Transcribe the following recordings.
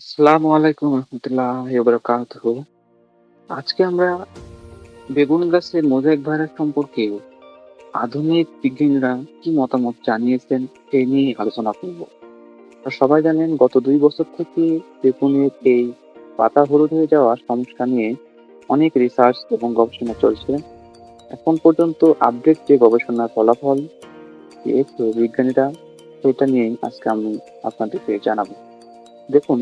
আসসালামু আলাইকুম রহমতুল্লাহি বারাকাতুহু। আজকে আমরা বেগুন গাছের মোজাইক ভাইরাস সম্পর্কে আধুনিক বিজ্ঞানীরা কি মতামত জানিয়েছেন সেই নিয়ে আলোচনা করব। সবাই জানেন, গত দুই বছর থেকে বেগুনের এই পাতা হলুদ হয়ে যাওয়ার সমস্যা নিয়ে অনেক রিসার্চ এবং গবেষণা চলছে। এখন পর্যন্ত আপডেট যে গবেষণার ফলাফল বিজ্ঞানীরা, সেটা নিয়েই আজকে আমি আপনাদেরকে জানাব। দেখুন,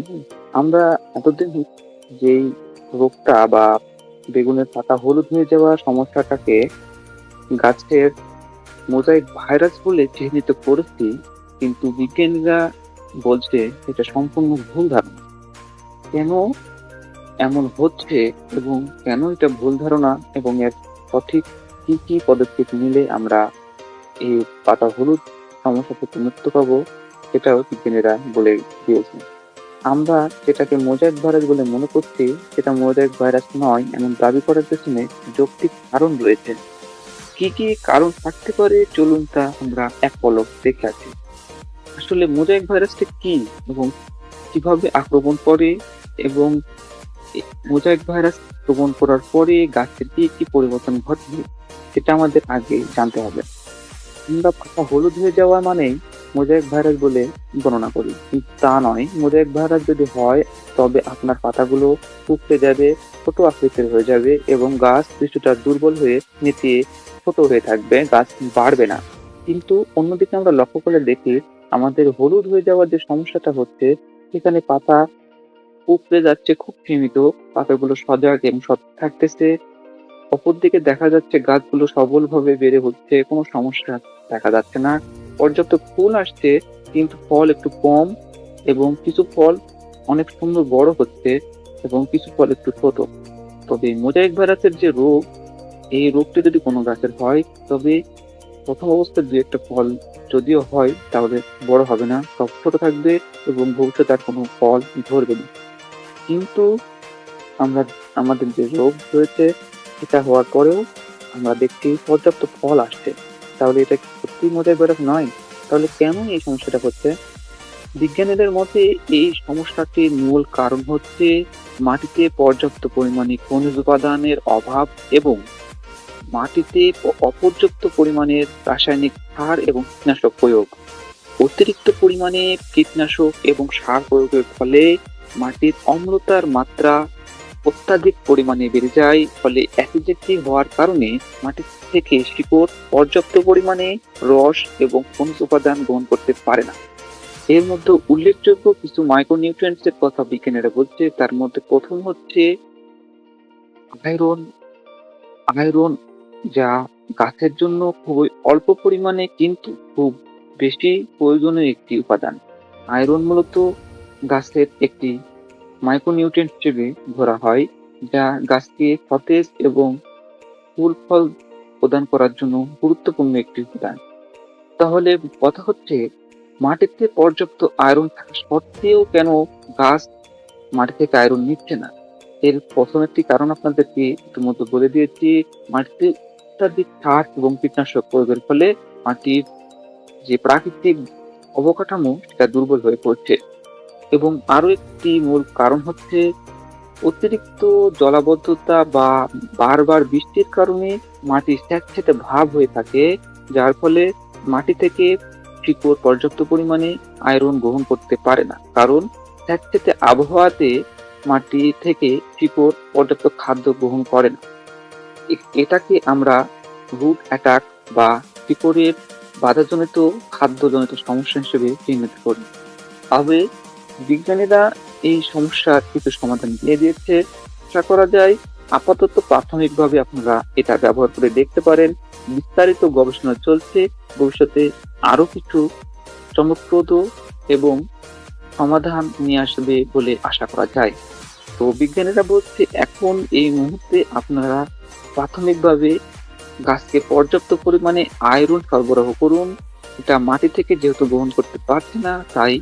আমরা এতদিন যেই রোগটা বা বেগুনের পাতা হলুদ হয়ে যাওয়া সমস্যাটাকে গাছের মোজাইক ভাইরাস বলে চিহ্নিত করেছি, কিন্তু বিজ্ঞানীরা বলছে এটা সম্পূর্ণ ভুল ধারণা। কেন এমন হচ্ছে এবং কেন এটা ভুল ধারণা এবং এর সঠিক কি কি পদক্ষেপ নিলে আমরা এই পাতা হলুদ সমস্যা থেকে মুক্ত পাবো, সেটাও বিজ্ঞানীরা বলে দিয়েছে আমরা যেটাকে মোজাইক ভাইরাস বলে মনে করছি, সেটা মোজাইক ভাইরাস নয়, এমন দাবি করার পেছনে যৌক্তিক কারণ রয়েছে। কি কি কারণ থাকতে পারে? চলুন তা আমরা এক পলক দেখে আছি আসলে মোজাইক ভাইরাসটা কি এবং কীভাবে আক্রমণ করে এবং মোজাইক ভাইরাস আক্রমণ করার পরে গাছের কি কি পরিবর্তন ঘটবে, সেটা আমাদের আগে জানতে হবে। আমরা পাতা হলুদ হয়ে যাওয়া মানেই মোজাইক ভাইরাস বলে গণনা করি। তা নয়, মোজাইক ভাইরাস যদি হয়, তবে আপনার পাতাগুলো শুকতে যাবে, ছোট আকৃতির হয়ে যাবে এবং গাছ কিছুটা দুর্বল হয়ে নেতিয়ে ছোট হয়ে থাকবে, গাছ বাড়বে না। কিন্তু অন্যদিকে আমরা লক্ষ্য করে দেখি, আমাদের হলুদ হয়ে যাওয়ার যে সমস্যাটা হচ্ছে, সেখানে পাতা উপড়ে যাচ্ছে খুব সীমিত, পাতাগুলো সজাগ এবং সতেজ থাকতেছে। অপরদিকে দেখা যাচ্ছে গাছগুলো সবলভাবে বেড়ে হচ্ছে কোনো সমস্যা দেখা যাচ্ছে না। পর্যাপ্ত ফুল আসছে, কিন্তু ফল একটু কম এবং কিছু ফল অনেক সুন্দর বড় হচ্ছে এবং কিছু ফল একটু ছোট। তবে মোজাইক ভাইরাসের যে রোগ, এই রোগটি যদি কোনো গাছের হয়, তবে প্রথম অবস্থায় দু একটা ফল যদিও হয়, তাহলে বড় হবে না। সব ছোট থাকবে এবং ভবিষ্যতে আর কোনো ফল ধরবে না। কিন্তু আমরা, আমাদের যে রোগ রয়েছে এটা হওয়ার পরেও আমরা দেখছি পর্যাপ্ত ফল আসছে। তাহলে এটা সত্যি মোজাইক ভাইরাস নয়? তাহলে কেন এই সমস্যাটা হচ্ছে? বিজ্ঞানীদের মতে এই সমস্যাটির মূল কারণ হচ্ছে মাটিতে পর্যাপ্ত পরিমাণে খনিজ উপাদানের অভাব এবং মাটিতে অপর্যাপ্ত পরিমাণের রাসায়নিক সার এবং কীটনাশক প্রয়োগ। অতিরিক্ত পরিমাণে কীটনাশক এবং সার প্রয়োগের ফলে মাটির অম্লতার মাত্রা অত্যাধিক পরিমাণে বেড়ে যায়, ফলে অ্যাসিডিটি হওয়ার কারণে মাটি থেকে শিকড় পর্যাপ্ত পরিমাণে রস এবং খনিজ উপাদান গ্রহণ করতে পারে না। এর মধ্যে উল্লেখযোগ্য কিছু মাইক্রোনিউট্রিয়েন্টস এর কথা বিজ্ঞানীরা বলছে, তার মধ্যে প্রথম হচ্ছে আয়রন আয়রন যা গাছের জন্য খুবই অল্প পরিমাণে কিন্তু খুব বেশি প্রয়োজনীয় একটি উপাদান। আয়রন মূলত গাছের একটি মাইক্রোনিউট্রিয়েন্ট হিসেবে ধরা হয়, যা গাছকে সতেজ এবং ফুল ফল প্রদান করার জন্য গুরুত্বপূর্ণ একটি উপাদান। তাহলে কথা হচ্ছে, মাটিতে পর্যাপ্ত আয়রন থাকা সত্ত্বেও কেন গাছ মাটি থেকে আয়রন নিচ্ছে না? এর প্রথম একটি কারণ আপনাদেরকে ইতিমধ্যে বলে দিয়েছি, মাটিতে অত্যাধিক সার এবং কীটনাশক প্রয়োগের ফলে মাটির যে প্রাকৃতিক অবকাঠামো, সেটা দুর্বল হয়ে পড়ছে। এবং আরও একটি মূল কারণ হচ্ছে অতিরিক্ত জলাবদ্ধতা বা বারবার বৃষ্টির কারণে মাটি স্যাঁতসেঁতে ভাব হয়ে থাকে, যার ফলে মাটি থেকে শিকড় পর্যাপ্ত পরিমাণে আয়রন গ্রহণ করতে পারে না। কারণ স্যাঁতসেঁতে আবহাওয়াতে মাটি থেকে শিকড় পর্যাপ্ত খাদ্য গ্রহণ করে না। এটাকে আমরা রুট অ্যাটাক বা শিকড়ের বাধাজনিত খাদ্যজনিত সমস্যা হিসেবে চিহ্নিত করি। তবে বিজ্ঞানীরা এই সমস্যার কিছু সমাধান দিয়ে দিয়েছে। আশা করা যায় আপাতত প্রাথমিকভাবে আপনারা এটা ব্যবহার করে দেখতে পারেন। বিস্তারিত গবেষণা চলছে। ভবিষ্যতে আরও কিছু চমকপ্রদ এবং সমাধান নিয়ে আসবে বলে আশা করা যায়। তো বিজ্ঞানীরা বলছে, এখন এই মুহূর্তে আপনারা প্রাথমিকভাবে গাছকে পর্যাপ্ত পরিমাণে আয়রন সরবরাহ করুন। এটা মাটি থেকে যেহেতু গ্রহণ করতে পারছে না, তাই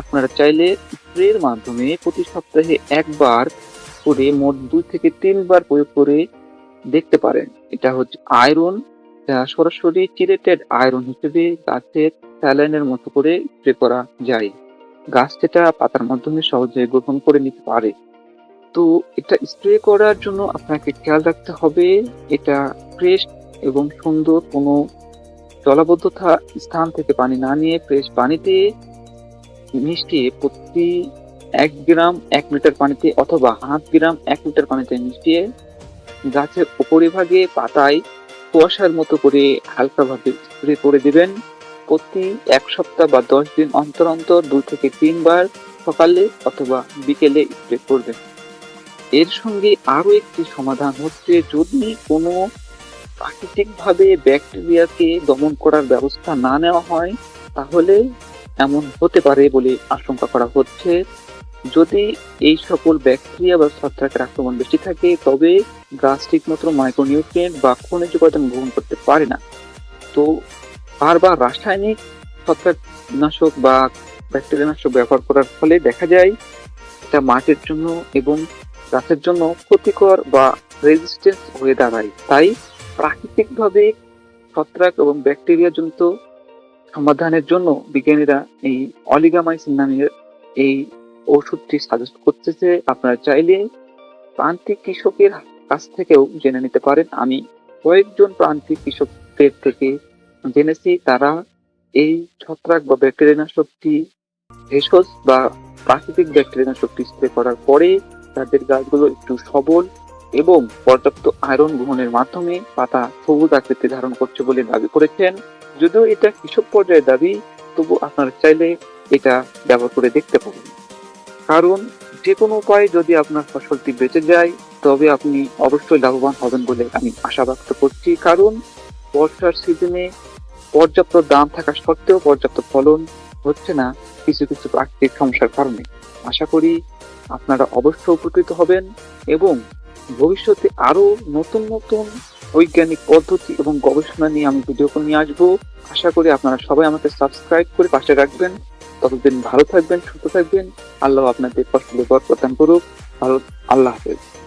আপনারা চাইলে স্প্রের মাধ্যমে প্রতি সপ্তাহে একবার করে মোট দুই থেকে তিনবার প্রয়োগ করে দেখতে পারেন। এটা হচ্ছে আয়রন সরাসরি চিরেটেড আয়রন হিসেবে গাছের স্যালাইনের মতো করে স্প্রে করা যায়। গাছ সেটা পাতার মাধ্যমে সহজে গ্রহণ করে নিতে পারে। তো এটা স্প্রে করার জন্য আপনাকে খেয়াল রাখতে হবে, এটা ফ্রেশ এবং সুন্দর কোনো জলাবদ্ধতা স্থান থেকে পানি না নিয়ে ফ্রেশ পানিতে মিশিয়ে প্রতি এক গ্রাম এক লিটার পানিতে অথবা হাফ গ্রাম এক লিটার পানিতে মিশিয়ে গাছের উপরিভাগে পাতায় কুয়াশার মতো করে হালকাভাবে স্প্রে করে দিবেন। প্রতি এক সপ্তাহ বা দশ দিন অন্তর অন্তর দুই থেকে তিনবার সকালে অথবা বিকেলে স্প্রে করবেন। এর সঙ্গে আরও একটি সমাধান হচ্ছে, যদি কোনো প্রাকৃতিকভাবে ব্যাকটেরিয়াকে দমন করার ব্যবস্থা না নেওয়া হয়, তাহলে এমন হতে পারে বলে আশঙ্কা করা হচ্ছে। যদি এই সকল ব্যাকটেরিয়া বা ছত্রাকের আক্রমণ বেশি থাকে, তবে গাছ ঠিকমতো মাইক্রোনিউট্রিয়েন্ট বা খনিজ উপাদান গ্রহণ করতে পারে না। তো বারবার রাসায়নিক ছত্রাকনাশক বা ব্যাকটেরিয়া নাশক ব্যবহার করার ফলে দেখা যায়, এটা মাটির জন্য এবং গাছের জন্য ক্ষতিকর বা রেজিস্ট্যান্স হয়ে দাঁড়ায়। তাই প্রাকৃতিকভাবে ছত্রাক এবং ব্যাকটেরিয়া জনিত সমাধানের জন্য বিজ্ঞানীরা এই অলিগামাইসিন নামের এই ওষুধটি সাজেস্ট করতেছে আপনারা চাইলে প্রান্তিক কৃষকের কাছ থেকেও জেনে নিতে পারেন। আমি কয়েকজন প্রান্তিক কৃষকদের থেকে জেনেছি, তারা এই ছত্রাক বা ব্যাকটেরিয়া নাশকটি ভেষজ বা প্রাকৃতিক ব্যাকটেরিয়া নাশকটি স্প্রে করার পরে তাদের গাছগুলো একটু সবল এবং পর্যাপ্ত আয়রন গ্রহণের মাধ্যমে পাতা সবুজ আকৃতি ধারণ করছে বলে দাবি করেছেন। যদিও এটা কৃষক পর্যায়ে দাবি, তবু আপনারা চাইলে এটা ব্যবহার করে দেখতে পাবেন কারণ যে কোনো উপায়ে যদি আপনার ফসলটি বেঁচে যায়, তবে আপনি অবশ্যই লাভবান হবেন বলে আমি আশা ব্যক্ত করছি। কারণ বর্ষার সিজনে পর্যাপ্ত দাম থাকা সত্ত্বেও পর্যাপ্ত ফলন হচ্ছে না কিছু কিছু প্রাকৃতিক সমস্যার কারণে। আশা করি আপনারা অবশ্যই উপকৃত হবেন এবং ভবিষ্যতে আরও নতুন নতুন বৈজ্ঞানিক পদ্ধতি এবং গবেষণা নিয়ে আমি ভিডিও নিয়ে আসব। আশা করি আপনারা সবাই আমাকে সাবস্ক্রাইব করে পাশে রাখবেন। ততদিন ভালো থাকবেন, সুস্থ থাকবেন। আল্লাহ আপনাদের কষ্ট প্রদান করুক। ভালো আল্লাহ হাফেজ।